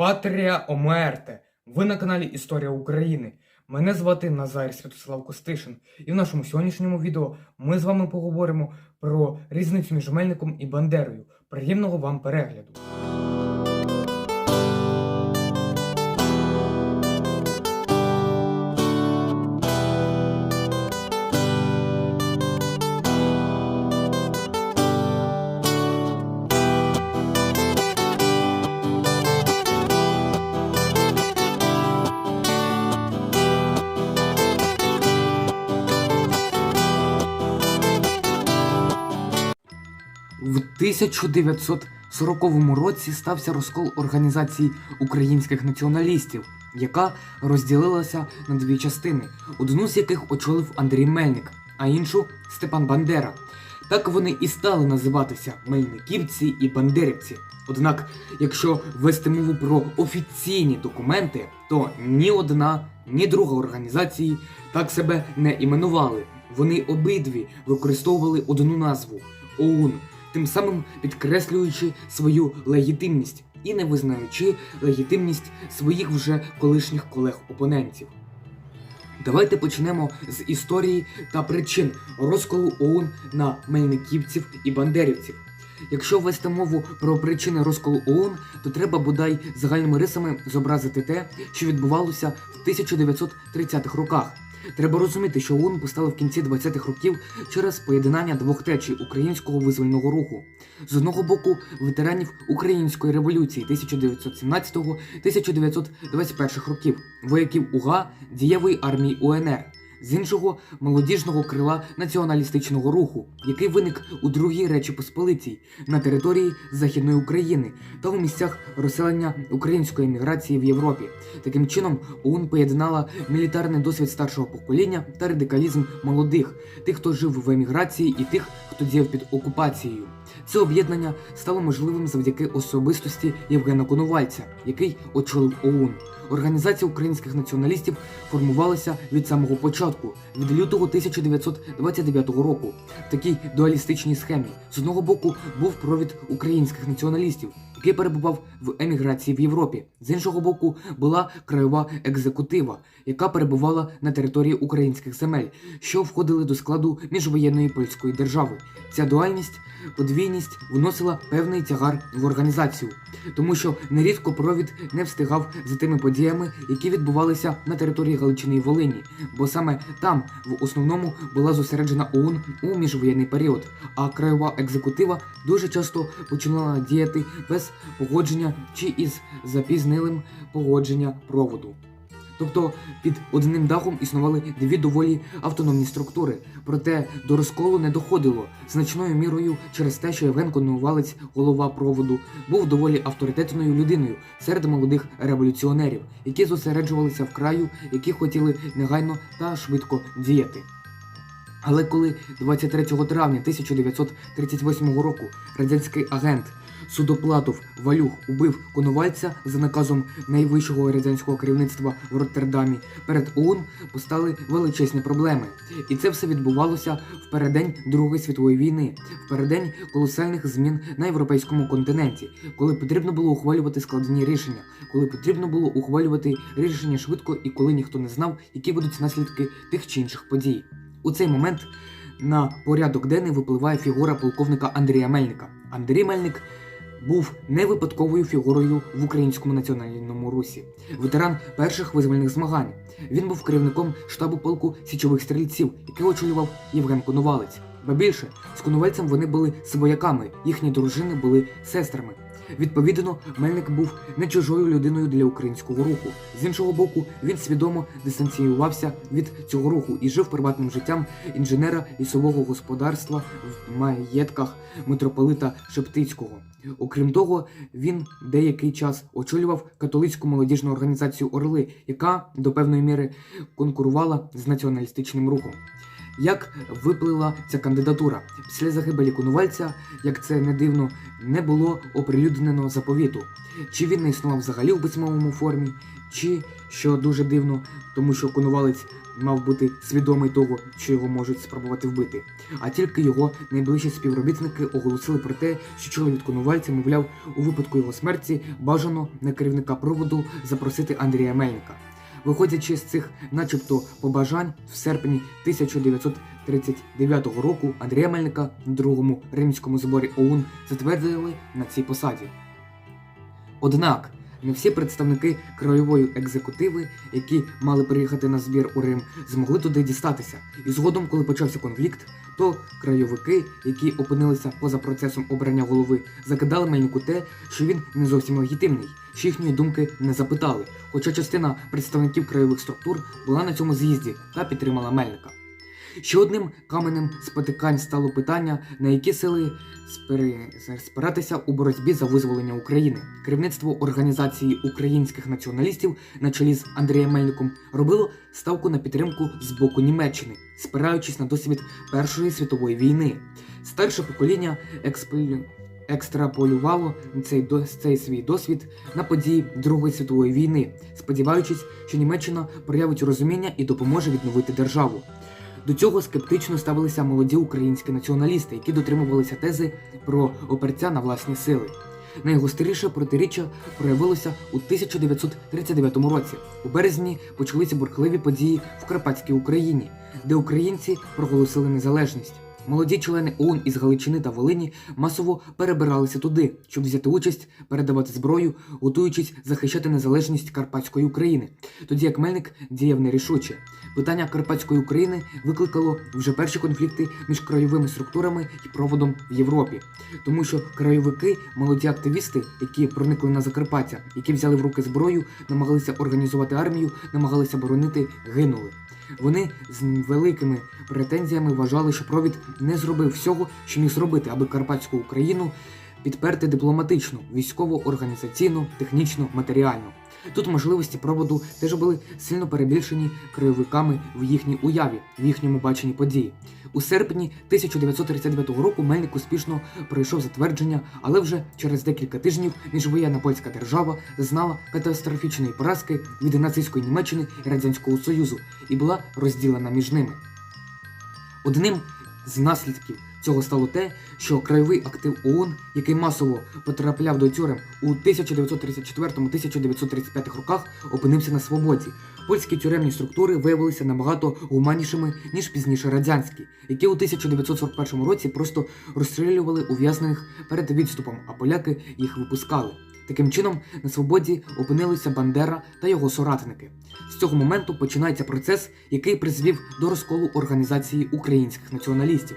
Патрія Омерте. Ви на каналі Історія України. Мене звати Назар Святослав Костишин, і в нашому сьогоднішньому відео ми з вами поговоримо про різницю між Мельником і Бандерою. Приємного вам перегляду. 1940 році стався розкол організації українських націоналістів, яка розділилася на дві частини, одну з яких очолив Андрій Мельник, а іншу Степан Бандера. Так вони і стали називатися Мельниківці і Бандерівці. Однак, якщо вести мову про офіційні документи, то ні одна, ні друга організації так себе не іменували. Вони обидві використовували одну назву ОУН, тим самим підкреслюючи свою легітимність і не визнаючи легітимність своїх вже колишніх колег-опонентів. Давайте почнемо з історії та причин розколу ОУН на мельниківців і бандерівців. Якщо вести мову про причини розколу ОУН, то треба бодай загальними рисами зобразити те, що відбувалося в 1930-х роках. Треба розуміти, що ОУН постала в кінці 20-х років через поєднання двох течій українського визвольного руху. З одного боку, ветеранів української революції 1917-1921 років, вояків УГА дієвої армії УНР. З іншого молодіжного крила націоналістичного руху, який виник у другій Речі Посполитій на території Західної України та у місцях розселення української еміграції в Європі. Таким чином, ОУН поєднала мілітарний досвід старшого покоління та радикалізм молодих, тих, хто жив в еміграції, і тих, хто діяв під окупацією. Це об'єднання стало можливим завдяки особистості Євгена Конувальця, який очолив ОУН. Організація українських націоналістів формувалася від самого початку, від лютого 1929 року. В такій дуалістичній схемі з одного боку був провід українських націоналістів, який перебував в еміграції в Європі. З іншого боку, була краєва екзекутива, яка перебувала на території українських земель, що входили до складу міжвоєнної польської держави. Ця дуальність, подвійність вносила певний тягар в організацію, тому що нерідко провід не встигав за тими подіями, які відбувалися на території Галичини і Волині, бо саме там в основному була зосереджена ОУН у міжвоєнний період, а краєва екзекутива дуже часто починала діяти без погодження чи із запізнилим погодження проводу. Тобто під одним дахом існували дві доволі автономні структури, проте до розколу не доходило значною мірою через те, що Євген Коновалець, голова проводу, був доволі авторитетною людиною серед молодих революціонерів, які зосереджувалися в краю, які хотіли негайно та швидко діяти. Але коли 23 травня 1938 року радянський агент Судоплатов Валюх убив Коновальця за наказом найвищого радянського керівництва в Роттердамі, перед ОУН постали величезні проблеми. І це все відбувалося в переддень Другої світової війни, в переддень колосальних змін на європейському континенті, коли потрібно було ухвалювати складні рішення, коли потрібно було ухвалювати рішення швидко і коли ніхто не знав, які будуть наслідки тих чи інших подій. У цей момент на порядок денний випливає фігура полковника Андрія Мельника. Андрій Мельник був не випадковою фігурою в українському національному русі, ветеран перших визвольних змагань. Він був керівником штабу полку січових стрільців, який очолював Євген Конувалець. Ба більше з Конувальцем вони були свояками, їхні дружини були сестрами. Відповідно, Мельник був не чужою людиною для українського руху. З іншого боку, він свідомо дистанціювався від цього руху і жив приватним життям інженера лісового господарства в маєтках митрополита Шептицького. Окрім того, він деякий час очолював католицьку молодіжну організацію Орли, яка до певної міри конкурувала з націоналістичним рухом. Як виплила ця кандидатура? Після загибелі Конувальця, як це не дивно, не було оприлюднено заповіту. Чи він не існував взагалі в письмовому формі, чи, що дуже дивно, тому що Конувалець мав бути свідомий того, що його можуть спробувати вбити. А тільки його найближчі співробітники оголосили про те, що чоловік Конувальця, мовляв, у випадку його смерті бажано на керівника проводу запросити Андрія Мельника. Виходячи з цих, начебто, побажань, в серпні 1939 року Андрія Мельника на другому римському зборі ОУН затвердили на цій посаді. Однак не всі представники краєвої екзекутиви, які мали приїхати на збір у Рим, змогли туди дістатися. І згодом, коли почався конфлікт, то краєвики, які опинилися поза процесом обрання голови, закидали Мельнику те, що він не зовсім легітимний, що їхньої думки не запитали. Хоча частина представників краєвих структур була на цьому з'їзді та підтримала Мельника. Ще одним каменем спотикань стало питання, на які сили спиратися у боротьбі за визволення України. Керівництво організації українських націоналістів на чолі з Андрієм Мельником робило ставку на підтримку з боку Німеччини, спираючись на досвід Першої світової війни. Старше покоління експлю- екстраполювало цей, до- цей свій досвід на події Другої світової війни, сподіваючись, що Німеччина проявить розуміння і допоможе відновити державу. До цього скептично ставилися молоді українські націоналісти, які дотримувалися тези про оперця на власні сили. Найгостріше протиріччя проявилося у 1939 році. У березні почалися бурхливі події в Карпатській Україні, де українці проголосили незалежність. Молоді члени ОУН із Галичини та Волині масово перебиралися туди, щоб взяти участь, передавати зброю, готуючись захищати незалежність Карпатської України. Тоді як Мельник діяв нерішуче. Питання Карпатської України викликало вже перші конфлікти між краєвими структурами і проводом в Європі, тому що краєвики, молоді активісти, які проникли на Закарпаття, які взяли в руки зброю, намагалися організувати армію, намагалися боронити, гинули. Вони з великими претензіями вважали, що провід не зробив всього, що міг зробити, аби Карпатську Україну підперти дипломатично, військово, організаційно, технічно, матеріально. Тут можливості проводу теж були сильно перебільшені краєвиками в їхній уяві, в їхньому баченні події. У серпні 1939 року Мельник успішно пройшов затвердження, але вже через декілька тижнів міжвоєнна польська держава зазнала катастрофічної поразки від нацистської Німеччини і Радянського Союзу і була розділена між ними. Одним з наслідків цього стало те, що краєвий актив ООН, який масово потрапляв до тюрем у 1934-1935 роках, опинився на свободі. Польські тюремні структури виявилися набагато гуманнішими, ніж пізніше радянські, які у 1941 році просто розстрілювали ув'язнених перед відступом, а поляки їх випускали. Таким чином, на свободі опинилися Бандера та його соратники. З цього моменту починається процес, який призвів до розколу організації українських націоналістів.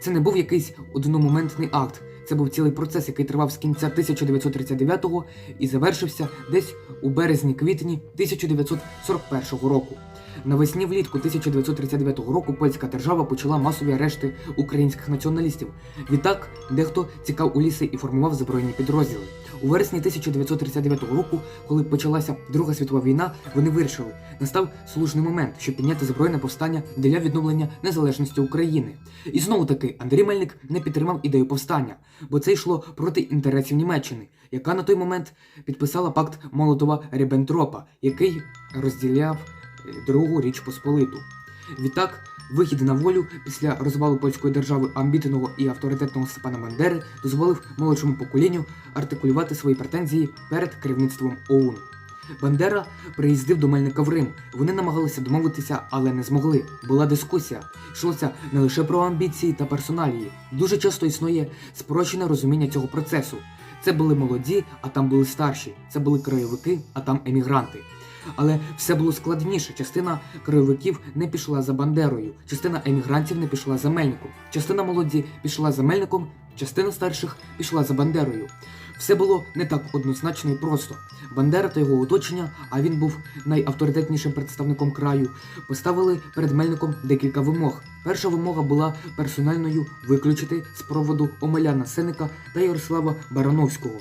Це не був якийсь одномоментний акт. Це був цілий процес, який тривав з кінця 1939-го і завершився десь у березні-квітні 1941 року. Навесні влітку 1939 року польська держава почала масові арешти українських націоналістів. Відтак, дехто цікав у ліси і формував збройні підрозділи. У вересні 1939 року, коли почалася Друга світова війна, вони вирішили, настав слушний момент, щоб підняти збройне повстання для відновлення незалежності України. І знову таки Андрій Мельник не підтримав ідею повстання, бо це йшло проти інтересів Німеччини, яка на той момент підписала пакт Молотова Ріббентропа, який розділяв Другу Річ Посполиту. Відтак, вихід на волю після розвалу польської держави амбітного і авторитетного Степана Бандери дозволив молодшому поколінню артикулювати свої претензії перед керівництвом ОУН. Бандера приїздив до Мельника в Рим. Вони намагалися домовитися, але не змогли. Була дискусія. Йшлося не лише про амбіції та персоналії. Дуже часто існує спрощене розуміння цього процесу. Це були молоді, а там були старші. Це були краєвики, а там емігранти. Але все було складніше. Частина краєвиків не пішла за Бандерою, частина емігрантів не пішла за Мельником, частина молоді пішла за Мельником, частина старших пішла за Бандерою. Все було не так однозначно і просто. Бандера та його оточення, а він був найавторитетнішим представником краю, поставили перед Мельником декілька вимог. Перша вимога була персональною виключити з проводу Омеляна Сеника та Ярослава Барановського.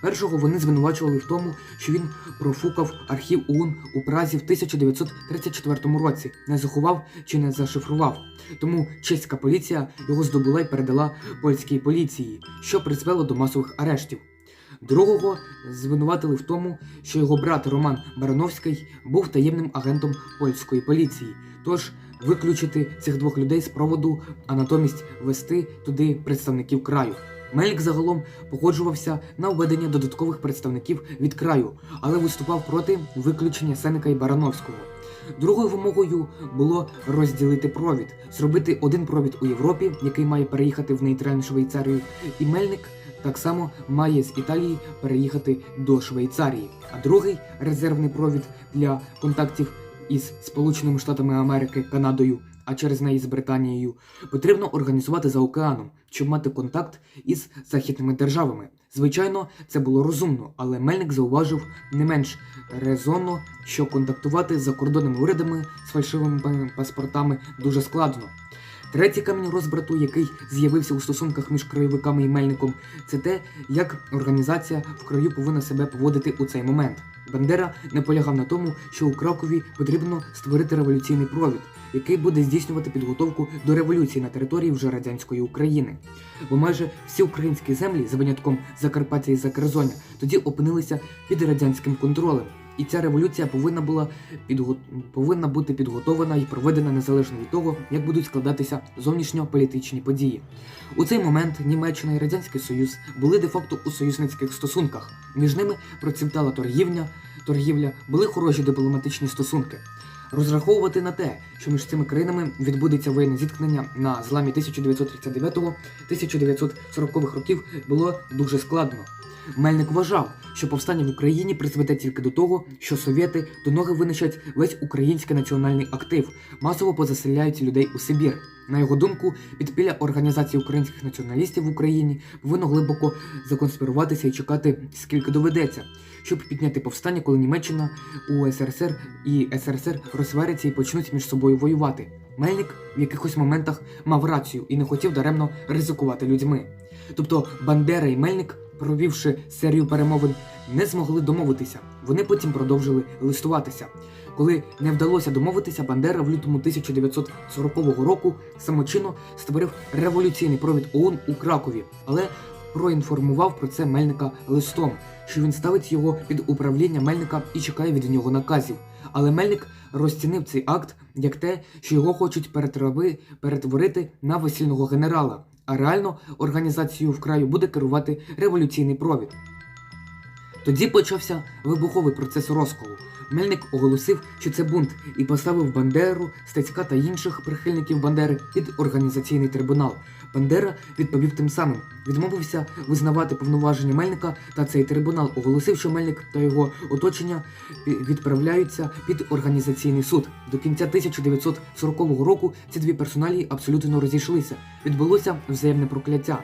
Першого вони звинувачували в тому, що він профукав архів ОУН у Празі в 1934 році, не заховав чи не зашифрував. Тому чеська поліція його здобула і передала польській поліції, що призвело до масових арештів. Другого звинуватили в тому, що його брат Роман Барановський був таємним агентом польської поліції. Тож виключити цих двох людей з проводу, а натомість вести туди представників краю. Мельник загалом погоджувався на введення додаткових представників від краю, але виступав проти виключення Сеника і Барановського. Другою вимогою було розділити провід, зробити один провід у Європі, який має переїхати в нейтральну Швейцарію, і Мельник так само має з Італії переїхати до Швейцарії. А другий резервний провід для контактів із Сполученими Штатами Америки, Канадою, а через неї з Британією, потрібно організувати за океаном, щоб мати контакт із західними державами. Звичайно, це було розумно, але Мельник зауважив не менш резонно, що контактувати з закордонними урядами з фальшивими па- паспортами дуже складно. Третій камінь розбрату, який з'явився у стосунках між краєвиками і Мельником, це те, як організація в краю повинна себе поводити у цей момент. Бандера наполягав на тому, що у Кракові потрібно створити революційний провід, який буде здійснювати підготовку до революції на території вже радянської України. Бо майже всі українські землі, за винятком Закарпаття і Закерзоня, тоді опинилися під радянським контролем. І ця революція повинна була підго... повинна бути підготовлена і проведена незалежно від того, як будуть складатися зовнішньополітичні події. У цей момент Німеччина і Радянський Союз були де-факто у союзницьких стосунках. Між ними процвітала торгівля, торгівля, були хороші дипломатичні стосунки. Розраховувати на те, що між цими країнами відбудеться воєнне зіткнення на зламі 1939-1940 років було дуже складно. Мельник вважав, що повстання в Україні призведе тільки до того, що совєти до ноги винищать весь український національний актив, масово позаселяють людей у Сибір. На його думку, підпілля організації українських націоналістів в Україні повинно глибоко законспіруватися і чекати, скільки доведеться, щоб підняти повстання, коли Німеччина, УСРСР і СРСР розсваряться і почнуть між собою воювати. Мельник в якихось моментах мав рацію і не хотів даремно ризикувати людьми. Тобто Бандера і Мельник, провівши серію перемовин, не змогли домовитися. Вони потім продовжили листуватися. Коли не вдалося домовитися, Бандера в лютому 1940 року самочинно створив революційний провід ОУН у Кракові, але проінформував про це Мельника листом, що він ставить його під управління Мельника і чекає від нього наказів. Але Мельник розцінив цей акт як те, що його хочуть перетворити на весільного генерала, а реально організацією в краю буде керувати революційний провід. Тоді почався вибуховий процес розколу. Мельник оголосив, що це бунт, і поставив Бандеру, Стецька та інших прихильників Бандери під організаційний трибунал. Бандера відповів тим самим, відмовився визнавати повноваження Мельника та цей трибунал оголосив, що Мельник та його оточення відправляються під організаційний суд. До кінця 1940 року ці дві персоналії абсолютно розійшлися. Відбулося взаємне прокляття.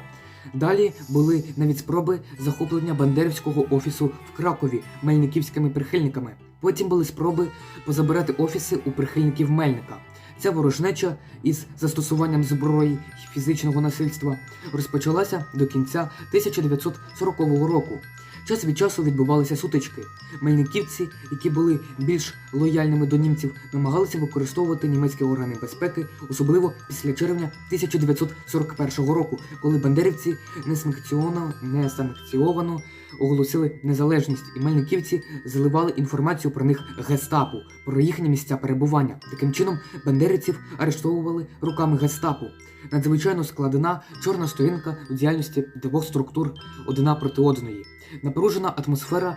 Далі були навіть спроби захоплення бандерівського офісу в Кракові мельниківськими прихильниками. Потім були спроби позабирати офіси у прихильників Мельника. Ця ворожнеча із застосуванням зброї і фізичного насильства розпочалася до кінця 1940 року. Час від часу відбувалися сутички. Мельниківці, які були більш лояльними до німців, намагалися використовувати німецькі органи безпеки, особливо після червня 1941 року, коли бандерівці несанкціоновано, несанкціовано оголосили незалежність, і мельниківці заливали інформацію про них гестапу, про їхні місця перебування. Таким чином, бандерівців арештовували руками гестапу. Надзвичайно складена чорна сторінка у діяльності двох структур одна проти одної. Напружена атмосфера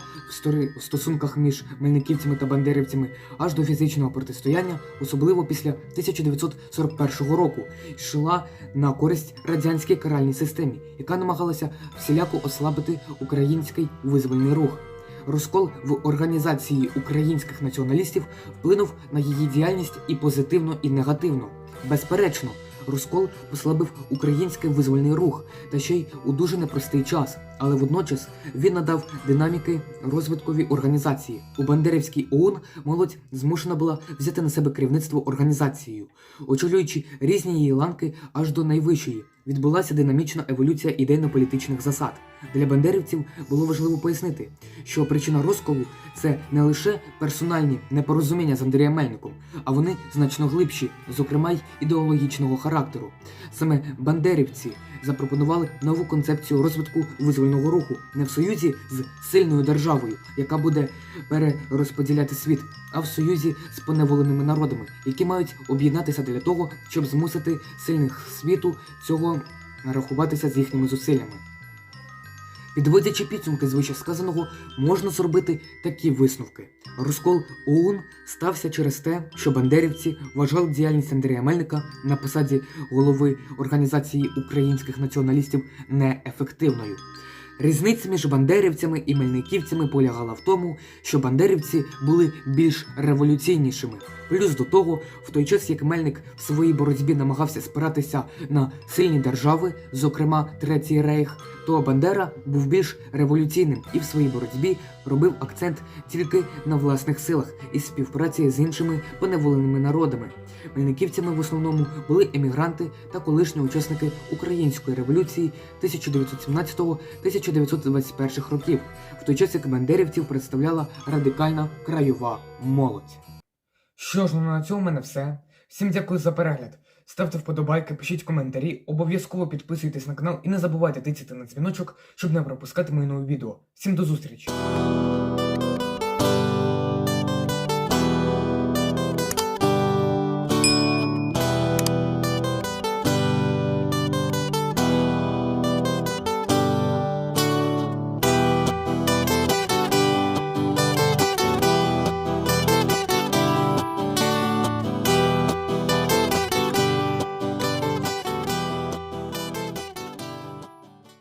в стосунках між мельниківцями та бандерівцями аж до фізичного протистояння, особливо після 1941 року, йшла на користь радянській каральній системі, яка намагалася всіляко ослабити український визвольний рух. Розкол в організації українських націоналістів вплинув на її діяльність і позитивно, і негативно. Безперечно, розкол послабив український визвольний рух, та ще й у дуже непростий час, але водночас він надав динаміки розвиткові організації. У Бандерівській ОУН молодь змушена була взяти на себе керівництво організацією, очолюючи різні її ланки аж до найвищої. Відбулася динамічна еволюція ідейно-політичних засад. Для бандерівців було важливо пояснити, що причина розколу це не лише персональні непорозуміння з Андрієм Мельником, а вони значно глибші, зокрема й ідеологічного характеру. Саме бандерівці запропонували нову концепцію розвитку визвольного руху не в союзі з сильною державою, яка буде перерозподіляти світ, а в союзі з поневоленими народами, які мають об'єднатися для того, щоб змусити сильних світу цього рахуватися з їхніми зусиллями. Підводячи підсумки з вищесказаного, можна зробити такі висновки. Розкол ОУН стався через те, що бандерівці вважали діяльність Андрія Мельника на посаді голови Організації українських націоналістів неефективною. Різниця між бандерівцями і мельниківцями полягала в тому, що бандерівці були більш революційнішими. Плюс до того, в той час як Мельник в своїй боротьбі намагався спиратися на сильні держави, зокрема Третій Рейх, то Бандера був більш революційним і в своїй боротьбі робив акцент тільки на власних силах і співпраці з іншими поневоленими народами. Мельниківцями в основному були емігранти та колишні учасники української революції 1917-1921 років, в той час як бандерівців представляла радикальна краєва молодь. Що ж, ну на цьому в мене все. Всім дякую за перегляд. Ставте вподобайки, пишіть коментарі, обов'язково підписуйтесь на канал і не забувайте тицяти на дзвіночок, щоб не пропускати мої нові відео. Всім до зустрічі!